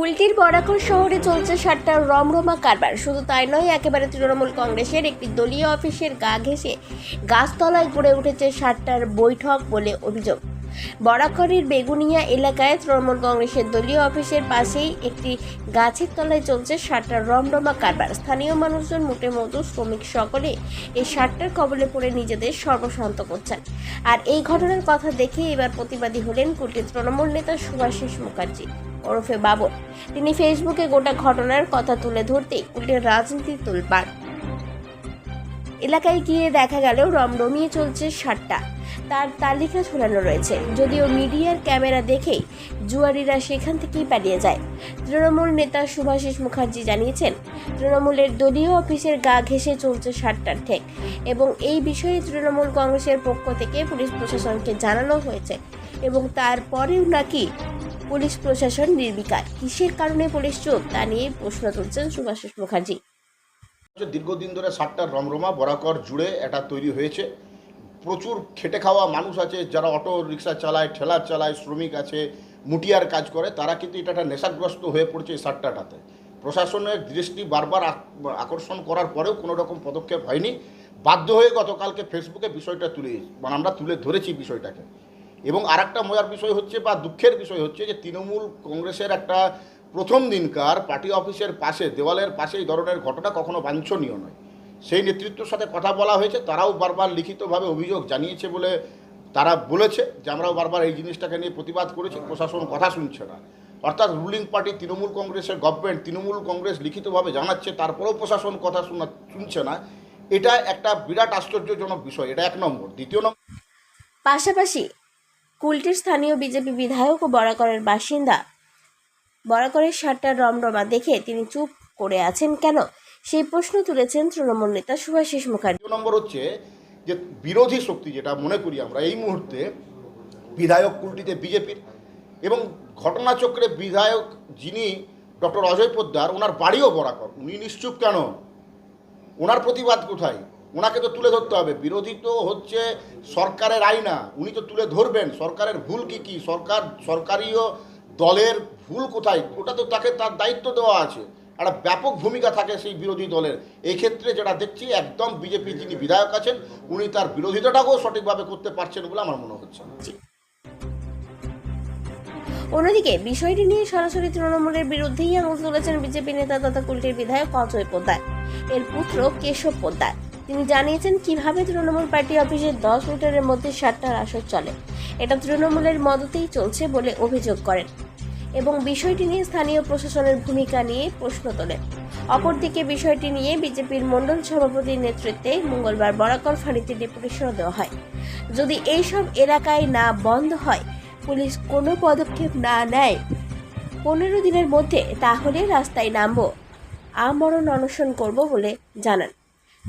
কুলটির বরাকর শহরে চলছে সাতটার রমরমা কারবার। শুধু তাই নয়, একেবারে তৃণমূল কংগ্রেসের একটি দলীয় অফিসের গা ঘেঁষে গাছতলায় গড়ে উঠেছে সাতটার বৈঠক বলে অভিযোগ। বরাকরের বেগুনিয়া এলাকায় তৃণমূল কংগ্রেসের দলীয় অফিসের পাশেই একটি গাছের তলায় চলছে সাতটার রমরমা কারবার। স্থানীয় মানুষজন মোটে মতো শ্রমিক সকলে এই সাতটার কবলে পড়ে নিজেদের সর্বশান্ত করছেন। আর এই ঘটনার কথা দেখে এবার প্রতিবাদী হলেন কুলটির তৃণমূল নেতা সুভাষিস মুখার্জি। ওরফে বাবর। তিনি ফেসবুকে গোটা ঘটনার কথা তুলে ধরতেই কুলটির রাজনীতি তোলপাড় এলাকায় গিয়ে দেখা গেল রমরমিয়ে চলছে সাতটা। তার তালিকা ঝোলানো রয়েছে। যদিও মিডিয়ার ক্যামেরা দেখেই জুয়ারিরা সেখান থেকেই পালিয়ে যায়। তৃণমূল নেতা সুভাষিস মুখার্জি জানিয়েছেন, তৃণমূলের দলীয় অফিসের গা ঘেঁষে চলছে সাতটার ঠেক এবং এই বিষয়ে তৃণমূল কংগ্রেসের পক্ষ থেকে পুলিশ প্রশাসনকে জানানো হয়েছে এবং তারপরেও নাকি পুলিশ প্রশাসন নির্বিকার। কিসের কারণে পুলিশ চুপ তা নিয়ে প্রশ্ন তুলছেন সুভাষিস মুখার্জি। দীর্ঘদিন ধরে সাতটা রমরমা, বরাকর জুড়ে এটা তৈরি হয়েছে। প্রচুর খেটে খাওয়া মানুষ আছে, যারা অটো রিক্সা চালায় ঠেলা চালায়, শ্রমিক আছে, মুটিয়ার কাজ করে, তারা কিন্তু এটা একটা নেশাগ্রস্ত হয়ে পড়ছে এই সাতটাটাতে। প্রশাসনের দৃষ্টি বারবার আক- আকর্ষণ করার পরেও কোনো রকম পদক্ষেপ হয়নি। বাধ্য হয়ে গতকালকে ফেসবুকে বিষয়টা তুলে মানে আমরা তুলে ধরেছি বিষয়টাকে। এবং আর একটা মজার বিষয় হচ্ছে বা দুঃখের বিষয় হচ্ছে যে তৃণমূল কংগ্রেসের একটা প্রথম দিনকার পার্টি অফিসের পাশে, দেওয়ালের পাশে এই ধরনের ঘটনা কখনো বাঞ্ছনীয় নয়। সেই নেতৃত্বের সাথে কথা বলা হয়েছে, তারাও বারবার লিখিতভাবে অভিযোগ জানিয়েছে বলে তারা বলেছে যে আমরাও বারবার এই জিনিসটাকে নিয়ে প্রতিবাদ করেছি, প্রশাসন কথা শুনছে না। অর্থাৎ রুলিং পার্টি তৃণমূল কংগ্রেসের গভর্নমেন্ট তৃণমূল কংগ্রেস লিখিতভাবে জানাচ্ছে, তারপরেও প্রশাসন কথা শোনা, শুনছে না। এটা একটা বিরাট আশ্চর্যজনক বিষয়, এটা এক নম্বর। দ্বিতীয় নম্বর পাশাপাশি কুলটির স্থানীয় বিজেপি বিধায়ক ও বরাকরের বাসিন্দা। বরাকরের সাতটার রমরমা দেখে তিনি চুপ করে আছেন কেন? সেই প্রশ্ন তুলেছেন তৃণমূল নেতা সুভাষিস মুখার্জি। নম্বর হচ্ছে যে বিরোধী শক্তি যেটা মনে করি আমরা এই মুহূর্তে বিধায়ক কুলটিতে বিজেপির এবং ঘটনাচক্রে বিধায়ক যিনি ডক্টর অজয় পোদ্দার, ওনার বাড়িও বরাকর। উনি নিশ্চুপ কেন? ওনার প্রতিবাদ কোথায়? ওনাকে তো তুলে ধরতে হবে। বিরোধী তো হচ্ছে সরকারের আইনা উনি তো তুলে ধরবেন। সরকারের ভুল কি কি? সরকার সরকারিও দলের ভুল কোথায়? ওটা তো তাকে তার দায়িত্ব দেওয়া আছে। একটা ব্যাপক ভূমিকা থাকে সেই বিরোধী দলের। এই ক্ষেত্রে যেটা দেখছি একদম বিজেপি যিনি বিধায়ক আছেন উনি তার বিরোধিতাটাকেও সঠিকভাবে করতে পারছেন বলে আমার মনে হচ্ছে। অন্যদিকে বিষয়টি নিয়ে সরাসরি তৃণমূলের বিরুদ্ধেই আঙুল তুলেছেন বিজেপি নেতা তথা কুলটির বিধায়ক অজয় পোদ্দার। এর পুত্র কেশব পোদ্দার। তিনি জানিয়েছেন, কীভাবে তৃণমূল পার্টি অফিসের দশ মিটারের মধ্যে সাতটার আসর চলে? এটা তৃণমূলের মদতেই চলছে বলে অভিযোগ করেন এবং বিষয়টি নিয়ে স্থানীয় প্রশাসনের ভূমিকা নিয়ে প্রশ্ন তোলেন। অপরদিকে বিষয়টি নিয়ে বিজেপির মণ্ডল সভাপতির নেতৃত্বে মঙ্গলবার বরাকর ফাঁড়িতে ডেপুটেশনও দেওয়া হয়। যদি এইসব এলাকায় না বন্ধ হয়, পুলিশ কোনো পদক্ষেপ না নেয় পনেরো দিনের মধ্যে, তাহলে রাস্তায় নামবো। আমরণ অনশন করব বলে জানান।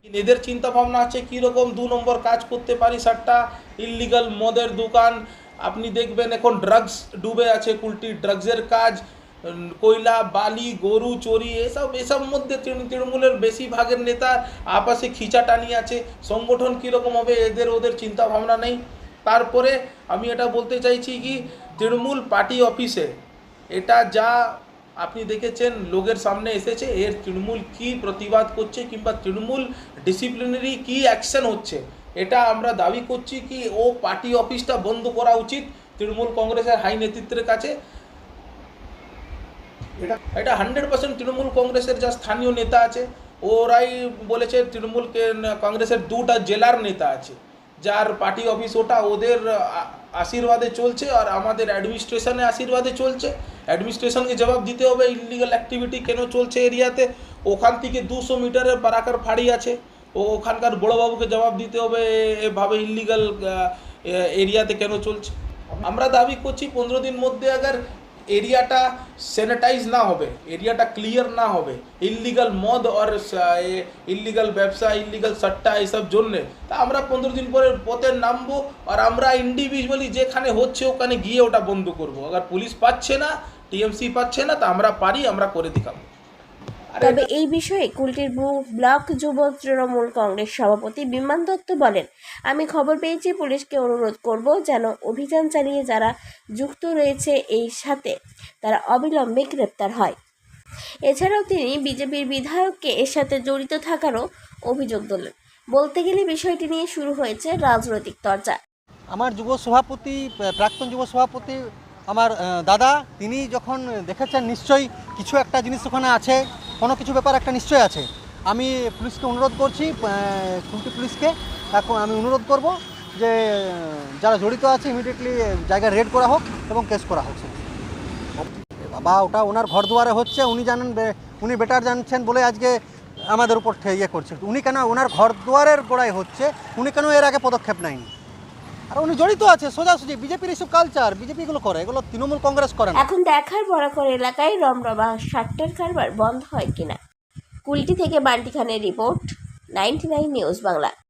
এদের চিন্তা ভাবনা আছে, কীরকম দু নম্বর কাজ করতে পারি সারটা ইললিগাল মদের দোকান। আপনি দেখবেন এখন ড্রাগস ডুবে আছে, কুলটি ড্রাগসের কাজ। কয়লা, বালি, গরু চুরি এসব এসব মধ্যে তৃণ- তৃণমূলের বেশিরভাগের নেতা আপাশে খিচাটানি আছে। সংগঠন কীরকম হবে, এদের ওদের চিন্তা ভাবনা নেই। তারপরে আমি এটা বলতে চাইছি কি, তৃণমূল পার্টি অফিসে এটা যা আপনি দেখেছেন, লোকের সামনে এসেছে, এর তৃণমূল কি প্রতিবাদ করছে কিংবা তৃণমূল ডিসিপ্লিনারি কি অ্যাকশন হচ্ছে? এটা আমরা দাবি করছি কি, ও পার্টি অফিসটা বন্ধ করা উচিত তৃণমূল কংগ্রেসের হাই নেতৃত্বের কাছে। এটা এটা হান্ড্রেড পার্সেন্ট তৃণমূল কংগ্রেসের যা স্থানীয় নেতা আছে, ওরাই বলেছে তৃণমূল কংগ্রেসের দুটা জেলার নেতা আছে। যার পার্টি অফিস ওটা, ওদের আশীর্বাদে চলছে আর আমাদের অ্যাডমিনিস্ট্রেশনে আশীর্বাদে চলছে। অ্যাডমিনিস্ট্রেশনকে জবাব দিতে হবে ইলিগাল অ্যাক্টিভিটি কেন চলছে এরিয়াতে? ওখান থেকে দুশো মিটারের বারাকার ফাড়ি আছে। ও ওখানকার বড়োবাবুকে জবাব দিতে হবে, এভাবে ইলিগাল এরিয়াতে কেন চলছে? আমরা দাবি করছি, পনেরো দিন মধ্যে আগার এরিয়াটা স্যানিটাইজ না হবে, এরিয়াটা ক্লিয়ার না হবে ইলিগাল মদ আর ইলিগাল ব্যবসা ইল্লিগাল সাট্টা এসব জন্যে। তা আমরা পনেরো দিন পরে পথে নামবো আর আমরা ইন্ডিভিজুয়ালি যেখানে হচ্ছে ওখানে গিয়ে ওটা বন্ধ করব। আর পুলিশ পাচ্ছে না টিএমসি পাচ্ছে না, তা আমরা পারি, আমরা করে দেখাবো। তবে এই বিষয়ে কুলটির বু- ব্লক যুব তৃণমূল কংগ্রেস সভাপতি বিমান দত্ত বলেন আমি খবর পেয়েছি পুলিশকে অনুরোধ করব যেন অভিযান চালিয়ে যারা যুক্ত রয়েছে এই সাথে তারা অবিলম্বে গ্রেপ্তার হয়। এছাড়াও তিনি বিজেপির বিধায়ককে এর সাথে জড়িত থাকারও অভিযোগ তোলেন। বলতে গেলে বিষয়টি নিয়ে শুরু হয়েছে রাজনৈতিক চর্চা। আমার যুব সভাপতি প্রাক্তন যুব সভাপতি আমার দাদা তিনি যখন দেখেছেন নিশ্চয়ই কিছু একটা জিনিস ওখানে আছে। কোনো কিছু ব্যাপার একটা নিশ্চয় আছে। আমি পুলিশকে অনুরোধ করছি খুলটি পুলিশকে এখন আমি অনুরোধ করব যে, যারা জড়িত আছে ইমিডিয়েটলি জায়গা রেড করা হোক এবং কেস করা হোক। বাবা, ওটা ওনার ঘর দুয়ারে হচ্ছে, উনি জানেন উনি বেটার জানছেন বলে আজকে আমাদের উপর ইয়ে করছে। উনি কেন, ওনার ঘর দুয়ারের গোড়ায় হচ্ছে, উনি কেন এর আগে পদক্ষেপ নেয়নি? আর উনি জড়িত আছে, সোজাসুজি, বিজেপির এইসব কালচার বিজেপি এগুলো করে, এগুলো তৃণমূল কংগ্রেস করে এখন দেখার বরাকর এলাকায় রমরমা সাতটার কারবার বন্ধ হয় কিনা? কুলটি থেকে বান্টি খানের রিপোর্ট, নাইনটি নিউজ বাংলা।